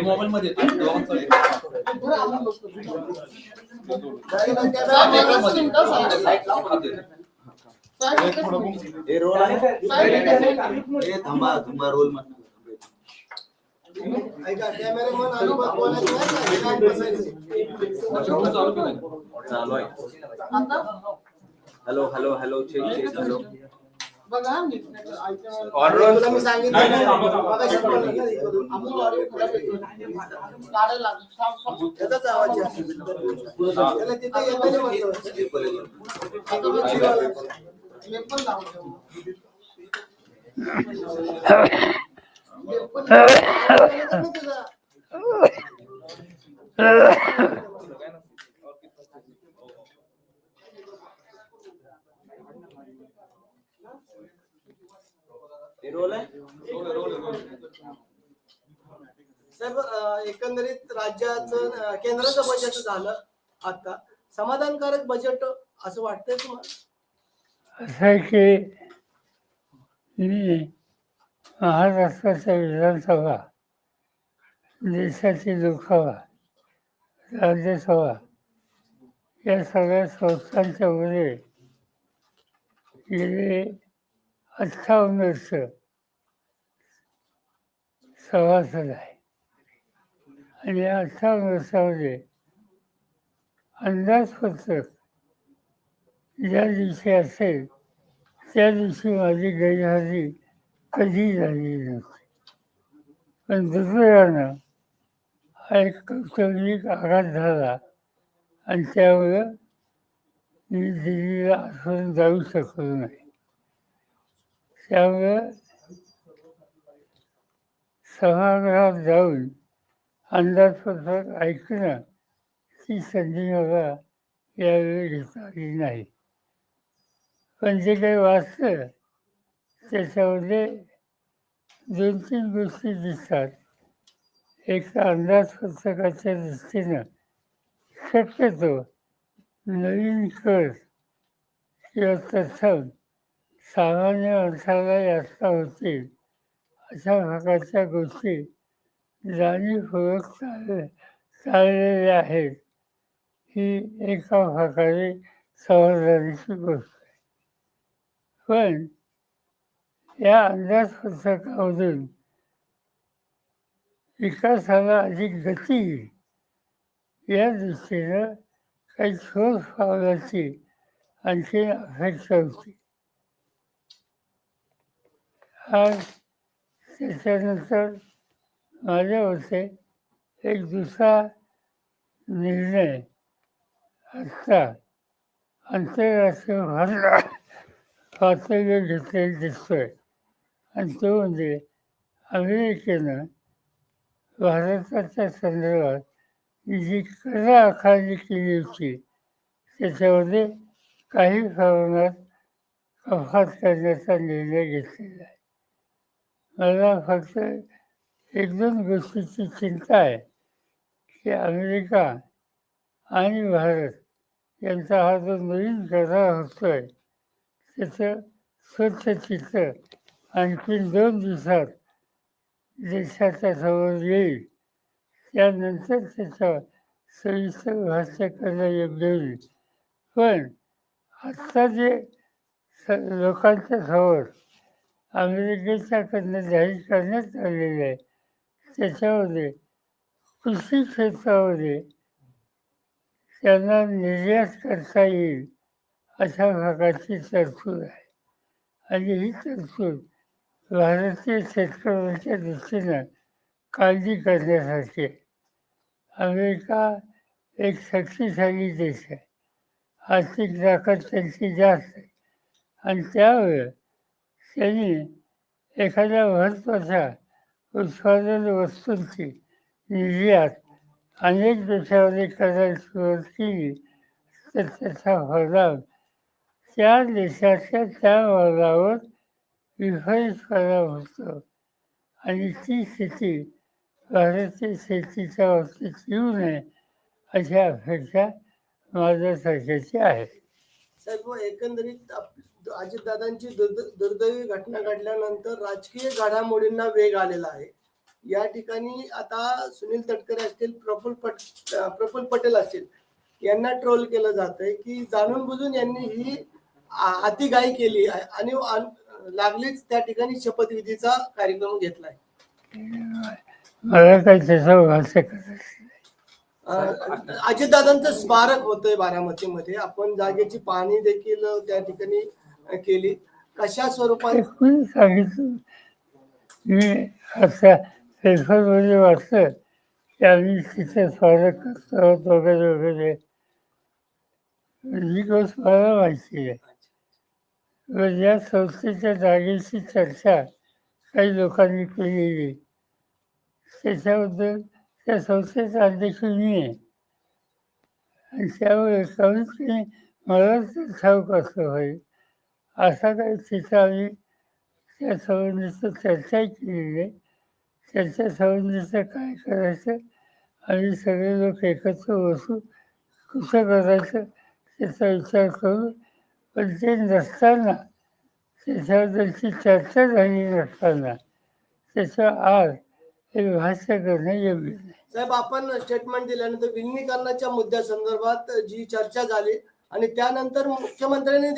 Mobile मध्ये हे role आहे. थांबा थांबा रोल म्हणा ऐका कॅमेरामन अजिबात बोलायचं नाही, काय बसायचं. चालू आहे hello hello hello check check hello. बघा. तुला मी सांगितलं आवाज. त्याला तिथे हे अं, एकंदरीत राज्याचं केंद्राचं बजेट झालं आता. समाधानकारक बजेट असं वाटतंय तुम्हाला? असं आहे की मी महाराष्ट्राच्या विधानसभा देशाची दुखावा राज्यसभा या सगळ्या संस्थांच्या मध्ये गेले अठ्ठावन्न वर्ष सभासद आहे. आणि या अठ्ठावन्न वर्षामध्ये अंदाजपत्रक ज्या दिवशी असेल त्या दिवशी माझी गैरहजी कधी झालेली नव्हती पण दुसऱ्यानं हा एक कौटुंबिक आघात झाला आणि त्यामुळं मी दिल्लीला आठवून जाऊ शकलो नाही त्यामुळं सभागृहात जाऊन अंदाजपत्रक ऐकणं ती संधी मला यावेळी घेता आली नाही पण जे काही वाचलं त्याच्यामध्ये दोन तीन गोष्टी दिसतात. एक अंदाजपत्रकाच्या दृष्टीनं शक्यतो नवीन कर किंवा तत्सम सामान्य माणसाला जास्त होतील अशा प्रकारच्या गोष्टी जाणीवपूर्वक चाल चाललेल्या आहेत. ही एका प्रकारे समाधानाची गोष्ट आहे. पण या अंदाजपत्रकामधून विकासाला अधिक गती येईल. या दृष्टीनं काही ठोस पावलाची आणखी अपेक्षा होती. आज त्याच्यानंतर माझ्या होते एक दुसरा निर्णय आता आंतरराष्ट्रीय भाषा पातळीवर घेतलेला दिसतोय. आणि तो म्हणजे अमेरिकेनं भारताच्या संदर्भात जी कला आखाणी केली होती त्याच्यामध्ये काही प्रमाणात कपात करण्याचा निर्णय घेतलेला आहे. मला फक्त एक दोन गोष्टीची चिंता आहे की अमेरिका आणि भारत यांचा हा जो नवीन करार होतोय त्याचं स्वच्छ चित्र आणखीन दोन दिवसात देशाच्या समोर येईल. त्यानंतर त्याच्यावर सविस्तर भाष्य करणं योग्य होईल. पण आत्ता जे स लोकांच्या समोर अमेरिकेच्याकडनं जाहीर करण्यात आलेलं आहे त्याच्यामध्ये कृषी क्षेत्रामध्ये त्यांना निर्यात करता येईल अशा प्रकारची तरतूद आहे. आणि ही तरतूद भारतीय शेतकऱ्यांच्या दृष्टीनं काळजी करण्यासारखी. अमेरिका एक शक्तिशाली देश आहे. आर्थिक ताकद त्यांची जास्त आहे. आणि त्यावेळेस त्यांनी एखाद्या महत्त्वाच्या उत्पादन वस्तूंची निर्यात अनेक देशामध्ये करायला सुरुवात केली. तर त्याचा फायदा त्या देशाच्या त्या भागावर विभाजित करावं होतं. आणि ती स्थिती भारतीय शेतीच्या बाबतीत येऊ नये अशी अपेक्षा माझ्या सरकारची आहे. साहेब एकंदरीत आप- अजितदादांची दुर्द- दुर्दैवी घटना घडल्यानंतर राजकीय घडामोडींना वेग आलेला आहे. या ठिकाणी आता सुनील तटकरे असतील प्रफुल पट प्रफुल्ल पटेल असतील यांना ट्रोल केलं जात आहे की जाणून बुजून यांनी ही अतिगाई केली आहे. आणि लागलीच त्या ठिकाणी शपथविधीचा कार्यक्रम घेतलाय. मला काही त्याचं अजितदादांचं स्मारक होतंय बारामतीमध्ये. आपण जागेची पाहणी देखील त्या ठिकाणी केली. कशा स्वरूपात? कोणी सांगितलं? मी आता पेपरमध्ये वाचलं की आम्ही तिथे स्वागत करतो वगैरे वगैरे. ही गोष्ट मला माहिती आहे. व या संस्थेच्या जागेची चर्चा काही लोकांनी केलेली. त्याच्याबद्दल त्या संस्थेचा अध्यक्ष मी आहे. आणि त्यामुळे कमीत कमी मला ठाऊक असलं पाहिजे असा काही तिथं आम्ही त्या संबंधीचं चर्चा केलेली आहे. त्याच्या संबंधीचं काय करायचं? आणि सगळे लोक एकत्र बसू कसं करायचं? त्याचा विचार करून पण ते नसताना त्याच्याबद्दलची चर्चा झाली नसताना त्याचं आज हे भाष्य करणं योग्य नाही. साहेब आपण स्टेटमेंट दिल्यानंतर विलिनीकरणाच्या मुद्द्यासंदर्भात जी चर्चा झाली आणि त्यानंतर मुख्यमंत्र्यांनी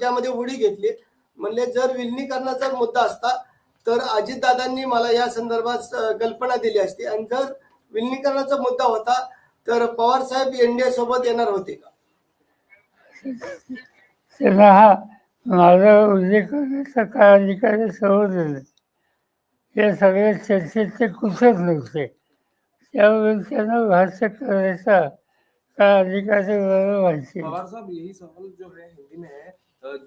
त्यामध्ये उडी घेतली. म्हणले जर विलिनीकरणाचा मुद्दा असता तर अजितदादांनी मला या संदर्भात कल्पना दिली असती. आणि जर विलिनीकरणाचा मुद्दा होता तर पवार साहेब एनडीए सोबत येणार होते का? त्यांना हा माझा उल्लेख करण्याचा काय अधिकार नाही. या सगळ्या चर्चेत ते कुठेच नव्हते. त्यामुळे त्यांना भाष्य करायचा काय अधिकार है है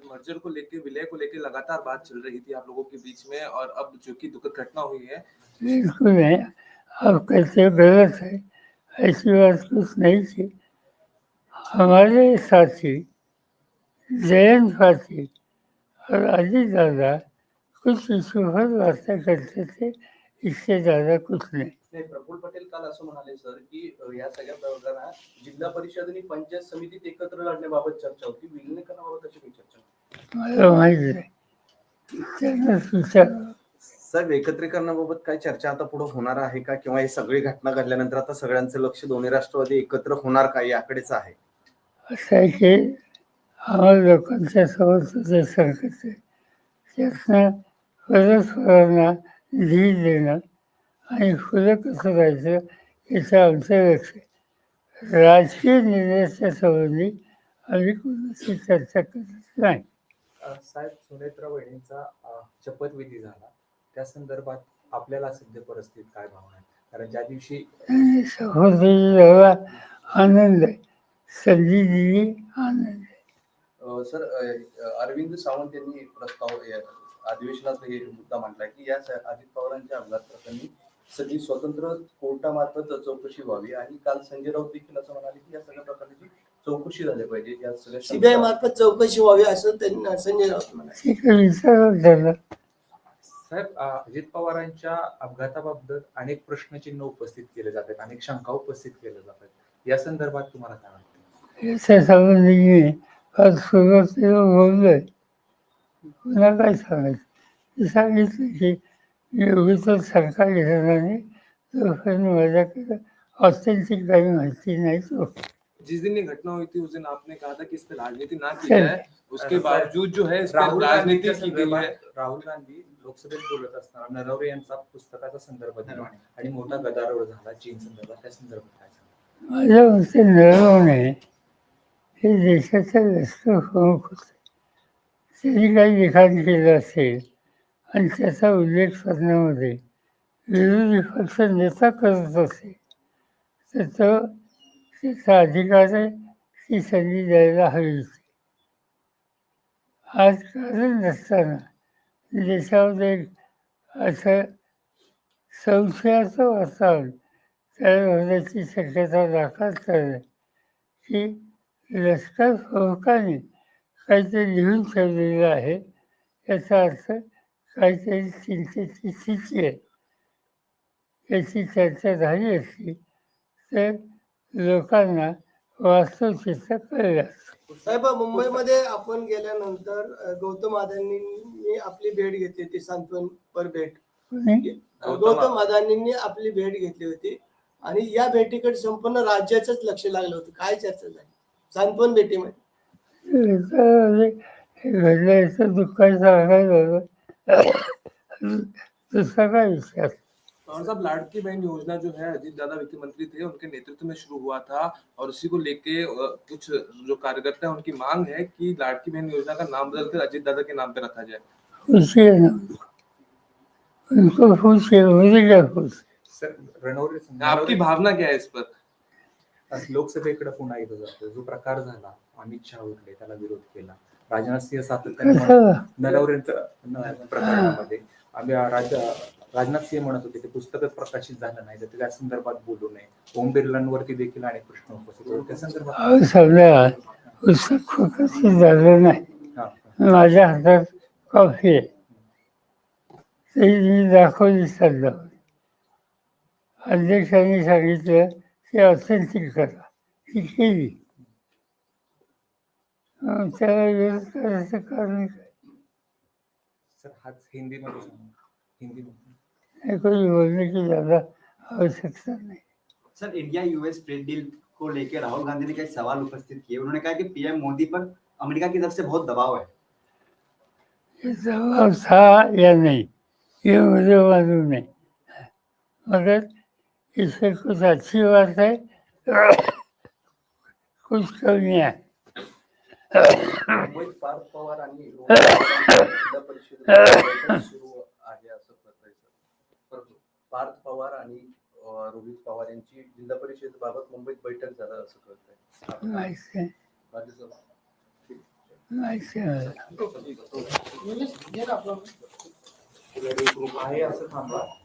मर्जर को लेके विलय को लेके लगातार बात चल रही थी आप लोगों के बीच में और अब जो कि दुखद घटना हुई है। बिल्कुल नहीं आप कहते हो गलत है ऐसी बात कुछ नहीं थी। हमारे साथी जयंत साथी और अजीत दादा कुछ इशू पर बातें करते थे इससे ज़्यादा कुछ नहीं। नाही प्रफुल्ल पटेल काल असं म्हणाले सर की अ, या सगळ्या प्रकरणात जिल्हा परिषद आणि पंचायत समितीत एकत्र लढण्याबाबत चर्चा होती. विलिनीकरणाबाबत अशी काही चर्चा नव्हती. मला माहिती नाही. त्यांनाच विचार साहेब एकत्रीकरणाबाबत काय चर्चा आता पुढे होणार आहे का? किंवा ही सगळी घटना घडल्यानंतर आता सगळ्यांचं लक्ष दोन्ही राष्ट्रवादी एकत्र होणार का? याकडेच आहे. असं आहे की आम्हाला लोकांच्या समोर सुद्धा आहे त्यातनं परस्परांना धीर देणं आणि फुलं कसं राहायचं याचं आमचं लक्ष राजकीय निर्णयाच्या संबंधी आम्ही कोणाशी चर्चा करत नाही. साहेब सुनेत्रा वहिनींचा अ, शपथविधी झाला. त्या संदर्भात आपल्याला सध्या परिस्थितीत काय भावना आहे कारण ज्या दिवशी सहोदरी आनंद आहे. संधी दिली आनंद सर अरविंद सावंत यांनी एक प्रस्ताव अधिवेशनात हे मुद्दा मांडला की या अजित पवारांच्या अपघात प्रकरणी सगळी स्वतंत्र कोर्टामार्फत चौकशी व्हावी आणि काल संजय राऊत देखील असं म्हणाले की या सगळ्या प्रकारची चौकशी झाली पाहिजे. या सगळ्या सीबीआय मार्फत चौकशी व्हावी असं त्यांनी संजय राऊत म्हणाले. साहेब अजित पवारांच्या अपघाताबाबत अनेक प्रश्नचिन्ह उपस्थित केले जातात अनेक शंका उपस्थित केल्या जातात या संदर्भात तुम्हाला काय वाटतं? फार सुरुवातीला बोललोय पुन्हा काय सांगायचं? सांगितलं की मी उगीच सरकार घेणार जोपर्यंत माझ्याकडे ऑथेंटिक काही माहिती नाही तो. जिस दिन ये घटना हुई थी उस दिन आपने कहा था कि इस पे राजनीति ना की जाए। उसके बावजूद जो है इस पे राहुल राजनीति की गई है। संदर्भात राहुल गांधी लोकसभेत बोलत असताना नरवरे यांचा पुस्तकाचा संदर्भ दिला आणि मोठा गदारोळ झाला. चीन संदर्भात त्या संदर्भात काय माझ्या मते मिळवणे हे देशाचं लष्कर प्रमुख होते. त्यांनी काही लिखाण केलं असेल आणि त्याचा उल्लेख करण्यामध्ये विरोधी पक्ष नेता करत असेल तर तो त्याचा अधिकार आहे ती संधी द्यायला हवी होती. आज कारण नसताना देशामध्ये एक असं संशयाचं वातावरण तयार होण्याची शक्यता दाखल आहे की लष्कर प्रमुखाने काहीतरी लिहून ठेवलेलं आहे. याचा अर्थ काहीतरी चिंतेची स्थिती आहे. याची चर्चा झाली असती तर लोकांना वास्तव चित्र कळलं. साहेब मुंबईमध्ये आपण गेल्यानंतर गौतम अदानींनी आपली भेट घेतली होती सांत्वनपर भेट. गौतम अदानींनी आपली भेट घेतली होती आणि या भेटीकडे संपूर्ण राज्याचंच लक्ष लागलं होतं. काय चर्चा झाली? सांत्वन भेटीमध्ये म्हणजे हे दुःखाचं सांगायचं दुसरा काय विचार और साहब लाड़की बहन योजना जो है अजीत दादा वित्त मंत्री थे उनके नेतृत्व में शुरू हुआ था और उसी को लेके कुछ जो कार्यकर्ता है उनकी मांग है कि लाड़की बहन योजना का नाम बदलकर अजीत दादा के नाम पे रखा जाए। है उनको उनको खुशी है मुझे क्या खुशी आपकी भावना क्या है इस पर? लोकसभेकडे पुन्हा येतो जातो जो प्रकार झाला अमित शहा उठले त्याला विरोध केला. राजनाथ सिंह सातत्याने प्रकरणामध्ये. आम्ही राज राजनाथ सिंह म्हणत होते ते पुस्तकच प्रकाशित झालं नाही तर त्या संदर्भात बोलू नये. ओम बिर्लांवरती देखील अनेक प्रश्न उपस्थित होते. त्या संदर्भात पुस्तक प्रकाशित झालं नाही. हा. माझ्या हातात कॉफी आहे. ती मी दाखवली अध्यक्षांनी सांगितलं की ऑथेंटिक करा ती केली त्याला विरोध करायचं कारण काय? सर हाच हिंदीमध्ये सांगा. हिंदीमध्ये हे। कोणी बोलणे की ज़्यादा आवश्यकता नाही। Sir India US trade deal को लेकर राहुल गांधी ने कई सवाल उपस्थित किए? उन्होंने कहा कि पीएम मोदी पर अमेरिका की तरफ़ से बहुत दबाव है। था या नहीं? ये मुझे मालूम नहीं। मगर इससे कुछ अच्छी बात है कुछ कमियाँ हैं मुंबईत पार्थ पवार आणि रोहित पवार जिल्हा परिषद बैठक सुरू आहे असं. परंतु पार्थ पवार आणि अं, रोहित पवार यांची जिल्हा परिषद बाबत मुंबईत बैठक झालं असं कळतंय. माहिती आहे. राज्यसभा. माहिती. आहे असं थांबा.